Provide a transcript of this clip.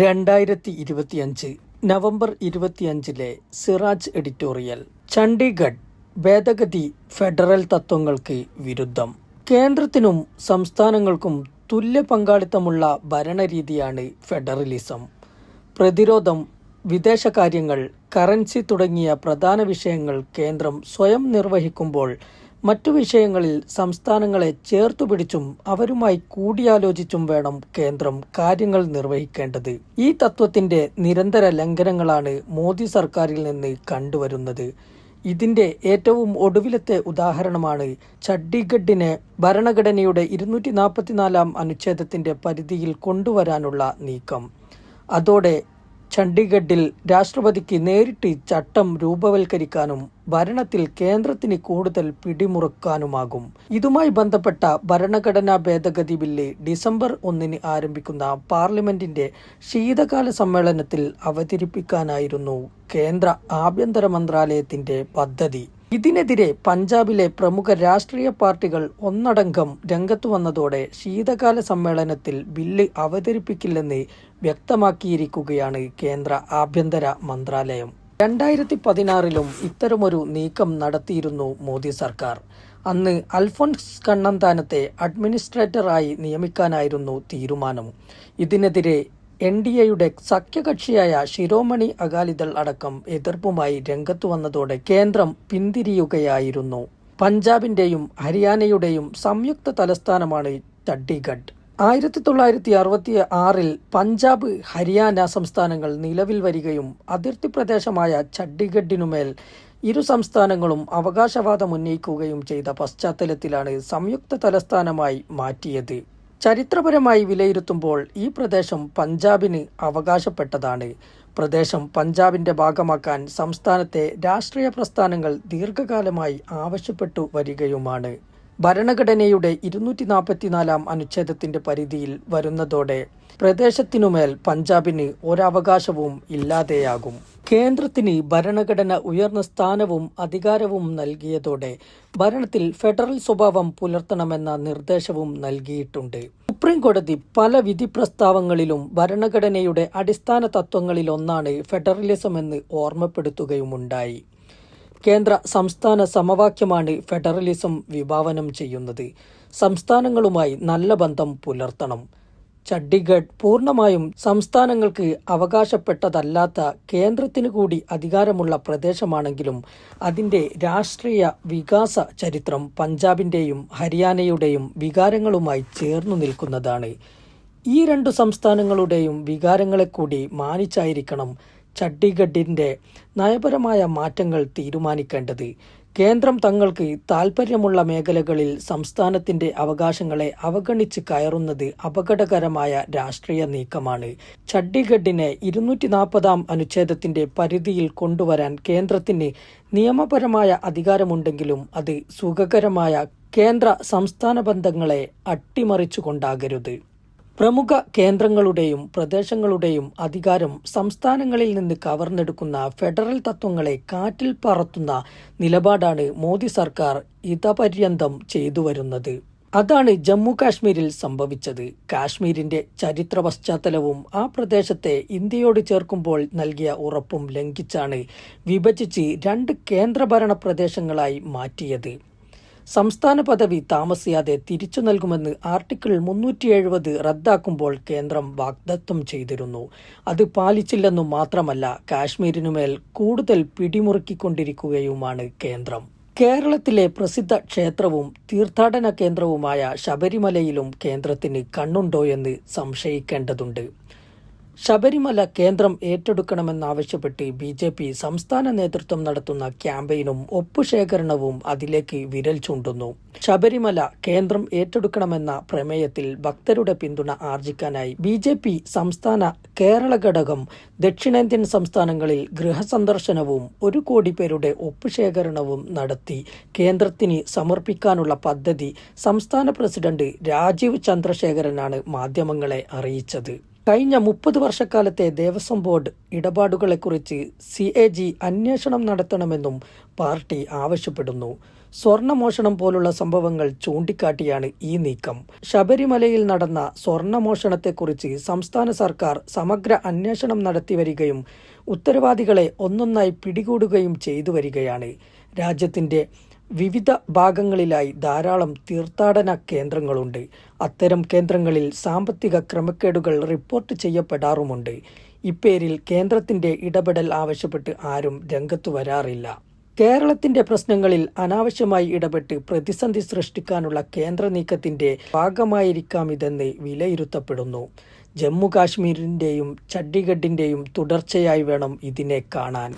രണ്ടായിരത്തി ഇരുപത്തിയഞ്ച് നവംബർ ഇരുപത്തിയഞ്ചിലെ സിറാജ് എഡിറ്റോറിയൽ ചണ്ഡീഗഡ് ഭേദഗതി ഫെഡറൽ തത്വങ്ങൾക്ക് വിരുദ്ധം. കേന്ദ്രത്തിനും സംസ്ഥാനങ്ങൾക്കും തുല്യ പങ്കാളിത്തമുള്ള ഭരണരീതിയാണ് ഫെഡറലിസം. പ്രതിരോധം വിദേശകാര്യങ്ങൾ കറൻസി തുടങ്ങിയ പ്രധാന വിഷയങ്ങൾ കേന്ദ്രം സ്വയം നിർവഹിക്കുമ്പോൾ മറ്റു വിഷയങ്ങളിൽ സംസ്ഥാനങ്ങളെ ചേർത്തുപിടിച്ചും അവരുമായി കൂടിയാലോചിച്ചും വേണം കേന്ദ്രം കാര്യങ്ങൾ നിർവഹിക്കേണ്ടത്. ഈ തത്വത്തിന്റെ നിരന്തര ലംഘനങ്ങളാണ് മോദി സർക്കാരിൽ നിന്ന് കണ്ടുവരുന്നത്. ഇതിന്റെ ഏറ്റവും ഒടുവിലത്തെ ഉദാഹരണമാണ് ചണ്ഡീഗഡിനെ ഭരണഘടനയുടെ ഇരുന്നൂറ്റി നാൽപ്പത്തിനാലാം അനുച്ഛേദത്തിന്റെ പരിധിയിൽ കൊണ്ടുവരാനുള്ള നീക്കം. അതോടെ ചണ്ഡീഗഡിൽ രാഷ്ട്രപതിക്ക് നേരിട്ട് ചട്ടം രൂപവൽക്കരിക്കാനും ഭരണത്തിൽ കേന്ദ്രത്തിന് കൂടുതൽ പിടിമുറുക്കാനുമാകും. ഇതുമായി ബന്ധപ്പെട്ട ഭരണഘടനാ ഭേദഗതി ബില്ല് ഡിസംബർ ഒന്നിന് ആരംഭിക്കുന്ന പാർലമെന്റിന്റെ ശീതകാല സമ്മേളനത്തിൽ അവതരിപ്പിക്കാനായിരുന്നു കേന്ദ്ര ആഭ്യന്തര മന്ത്രാലയത്തിന്റെ പദ്ധതി. ഇതിനെതിരെ പഞ്ചാബിലെ പ്രമുഖ രാഷ്ട്രീയ പാർട്ടികൾ ഒന്നടങ്കം രംഗത്തു വന്നതോടെ ശീതകാല സമ്മേളനത്തിൽ ബില്ല് അവതരിപ്പിക്കില്ലെന്ന് വ്യക്തമാക്കിയിരിക്കുകയാണ് കേന്ദ്ര ആഭ്യന്തര മന്ത്രാലയം. രണ്ടായിരത്തി പതിനാറിലും ഇത്തരമൊരു നീക്കം നടത്തിയിരുന്നു മോദി സർക്കാർ. അന്ന് അൽഫോൺസ് കണ്ണന്താനത്തെ അഡ്മിനിസ്ട്രേറ്ററായി നിയമിക്കാനായിരുന്നു തീരുമാനം. ഇതിനെതിരെ എൻ ഡി എയുടെ സഖ്യകക്ഷിയായ ശിരോമണി അകാലിദൾ അടക്കം എതിർപ്പുമായി രംഗത്തു വന്നതോടെ കേന്ദ്രം പിന്തിരിയുകയായിരുന്നു. പഞ്ചാബിന്റെയും ഹരിയാനയുടെയും സംയുക്ത തലസ്ഥാനമാണ് ചണ്ഡീഗഡ്. ആയിരത്തി തൊള്ളായിരത്തി അറുപത്തി ആറിൽ പഞ്ചാബ് ഹരിയാന സംസ്ഥാനങ്ങൾ നിലവിൽ വരികയും അതിർത്തി പ്രദേശമായ ചണ്ഡീഗഡിനുമേൽ ഇരു സംസ്ഥാനങ്ങളും അവകാശവാദം ഉന്നയിക്കുകയും ചെയ്ത പശ്ചാത്തലത്തിലാണ് സംയുക്ത തലസ്ഥാനമായി മാറ്റിയത്. ചരിത്രപരമായി വിലയിരുത്തുമ്പോൾ ഈ പ്രദേശം പഞ്ചാബിന് അവകാശപ്പെട്ടതാണ്. പ്രദേശം പഞ്ചാബിന്റെ ഭാഗമാക്കാൻ സംസ്ഥാനത്തെ രാഷ്ട്രീയ പ്രസ്ഥാനങ്ങൾ ദീർഘകാലമായി ആവശ്യപ്പെട്ടു വരികയുമാണ്. ഭരണഘടനയുടെ ഇരുന്നൂറ്റി നാൽപ്പത്തിനാലാം അനുച്ഛേദത്തിന്റെ പരിധിയിൽ വരുന്നതോടെ പ്രദേശത്തിനുമേൽ പഞ്ചാബിന് ഒരവകാശവും ഇല്ലാതെയാകും. കേന്ദ്രത്തിന് ഭരണഘടന ഉയർന്ന സ്ഥാനവും അധികാരവും നൽകിയതോടെ ഭരണത്തിൽ ഫെഡറൽ സ്വഭാവം പുലർത്തണമെന്ന നിർദ്ദേശവും നൽകിയിട്ടുണ്ട്. സുപ്രീം കോടതി പല വിധി പ്രസ്താവങ്ങളിലും ഭരണഘടനയുടെ അടിസ്ഥാന തത്വങ്ങളിലൊന്നാണ് ഫെഡറലിസം എന്ന് ഓർമ്മപ്പെടുത്തുകയുമുണ്ടായി. കേന്ദ്ര സംസ്ഥാന സമവാക്യമാണ് ഫെഡറലിസം വിഭാവനം ചെയ്യുന്നത്. സംസ്ഥാനങ്ങളുമായി നല്ല ബന്ധം പുലർത്തണം. ചണ്ഡീഗഡ് പൂർണമായും സംസ്ഥാനങ്ങൾക്ക് അവകാശപ്പെട്ടതല്ലാത്ത കേന്ദ്രത്തിനു കൂടി അധികാരമുള്ള പ്രദേശമാണെങ്കിലും അതിന്റെ രാഷ്ട്രീയ വികാസ ചരിത്രം പഞ്ചാബിന്റെയും ഹരിയാനയുടെയും വികാരങ്ങളുമായി ചേർന്നു നിൽക്കുന്നതാണ്. ഈ രണ്ടു സംസ്ഥാനങ്ങളുടെയും വികാരങ്ങളെ കൂടി മാനിച്ചായിരിക്കണം ചണ്ഡീഗഡിന്റെ നയപരമായ മാറ്റങ്ങൾ തീരുമാനിക്കേണ്ടത്. കേന്ദ്രം തങ്ങൾക്ക് താൽപ്പര്യമുള്ള മേഖലകളിൽ സംസ്ഥാനത്തിന്റെ അവകാശങ്ങളെ അവഗണിച്ച് കയറുന്നത് അപകടകരമായ രാഷ്ട്രീയ നീക്കമാണ്. ചണ്ഡീഗഡിനെ ഇരുന്നൂറ്റി നാൽപ്പതാം അനുച്ഛേദത്തിന്റെ പരിധിയിൽ കൊണ്ടുവരാൻ കേന്ദ്രത്തിന് നിയമപരമായ അധികാരമുണ്ടെങ്കിലും അത് സുഖകരമായ കേന്ദ്ര സംസ്ഥാന ബന്ധങ്ങളെ അട്ടിമറിച്ചുകൊണ്ടാകരുത്. പ്രമുഖ കേന്ദ്രങ്ങളുടെയും പ്രദേശങ്ങളുടെയും അധികാരം സംസ്ഥാനങ്ങളിൽ നിന്ന് കവർന്നെടുക്കുന്ന ഫെഡറൽ തത്വങ്ങളെ കാറ്റിൽ പറത്തുന്ന നിലപാടാണ് മോദി സർക്കാർ ഇതപര്യന്തം ചെയ്തു വരുന്നത്. അതാണ് ജമ്മു കാശ്മീരിൽ സംഭവിച്ചത്. കാശ്മീരിന്റെ ചരിത്ര പശ്ചാത്തലവും ആ പ്രദേശത്തെ ഇന്ത്യയോട് ചേർക്കുമ്പോൾ നൽകിയ ഉറപ്പും ലംഘിച്ചാണ് വിഭജിച്ച് രണ്ട് കേന്ദ്രഭരണ പ്രദേശങ്ങളായി മാറ്റിയത്. സംസ്ഥാന പദവി താമസിയാതെ തിരിച്ചു നൽകുമെന്ന് ആർട്ടിക്കിൾ മുന്നൂറ്റി എഴുപത് റദ്ദാക്കുമ്പോൾ കേന്ദ്രം വാഗ്ദത്തം ചെയ്തിരുന്നു. അത് പാലിച്ചില്ലെന്നു മാത്രമല്ല കാശ്മീരിനുമേൽ കൂടുതൽ പിടിമുറുക്കിക്കൊണ്ടിരിക്കുകയുമാണ് കേന്ദ്രം. കേരളത്തിലെ പ്രസിദ്ധ ക്ഷേത്രവും തീർത്ഥാടന കേന്ദ്രവുമായ ശബരിമലയിലും കേന്ദ്രത്തിന് കണ്ണുണ്ടോയെന്ന് സംശയിക്കേണ്ടതുണ്ട്. ശബരിമല കേന്ദ്രം ഏറ്റെടുക്കണമെന്നാവശ്യപ്പെട്ട് ബി ജെ പി സംസ്ഥാന നേതൃത്വം നടത്തുന്ന ക്യാമ്പയിനും ഒപ്പുശേഖരണവും അതിലേക്ക് വിരൽ ചൂണ്ടുന്നു. ശബരിമല കേന്ദ്രം ഏറ്റെടുക്കണമെന്ന പ്രമേയത്തിൽ ഭക്തരുടെ പിന്തുണ ആർജിക്കാനായി ബി ജെ പി സംസ്ഥാന കേരള ഘടകം ദക്ഷിണേന്ത്യൻ സംസ്ഥാനങ്ങളിൽ ഗൃഹസന്ദർശനവും ഒരു കോടി പേരുടെ ഒപ്പുശേഖരണവും നടത്തി കേന്ദ്രത്തിന് സമർപ്പിക്കാനുള്ള പദ്ധതി സംസ്ഥാന പ്രസിഡന്റ് രാജീവ് ചന്ദ്രശേഖരനാണ് മാധ്യമങ്ങളെ അറിയിച്ചത്. കഴിഞ്ഞ മുപ്പത് വർഷക്കാലത്തെ ദേവസ്വം ബോർഡ് ഇടപാടുകളെക്കുറിച്ച് സി എ ജി അന്വേഷണം നടത്തണമെന്നും പാർട്ടി ആവശ്യപ്പെടുന്നു. സ്വർണമോഷണം പോലുള്ള സംഭവങ്ങൾ ചൂണ്ടിക്കാട്ടിയാണ് ഈ നീക്കം. ശബരിമലയിൽ നടന്ന സ്വർണമോഷണത്തെക്കുറിച്ച് സംസ്ഥാന സർക്കാർ സമഗ്ര അന്വേഷണം നടത്തിവരികയും ഉത്തരവാദികളെ ഒന്നൊന്നായി പിടികൂടുകയും ചെയ്തു വരികയാണ് രാജ്യത്തിന്റെ വിവിധ ഭാഗങ്ങളിലായി ധാരാളം തീർത്ഥാടന കേന്ദ്രങ്ങളുണ്ട്. അത്തരം കേന്ദ്രങ്ങളിൽ സാമ്പത്തിക ക്രമക്കേടുകൾ റിപ്പോർട്ട് ചെയ്യപ്പെടാറുമുണ്ട്. ഇപ്പേരിൽ കേന്ദ്രത്തിന്റെ ഇടപെടൽ ആവശ്യപ്പെട്ട് ആരും രംഗത്തു വരാറില്ല. കേരളത്തിന്റെ പ്രശ്നങ്ങളിൽ അനാവശ്യമായി ഇടപെട്ട് പ്രതിസന്ധി സൃഷ്ടിക്കാനുള്ള കേന്ദ്ര നീക്കത്തിന്റെ ഭാഗമായിരിക്കാം ഇതെന്ന് വിലയിരുത്തപ്പെടുന്നു. ജമ്മു കാശ്മീരിന്റെയും ചണ്ഡീഗഡിന്റെയും തുടർച്ചയായി വേണം ഇതിനെ കാണാൻ.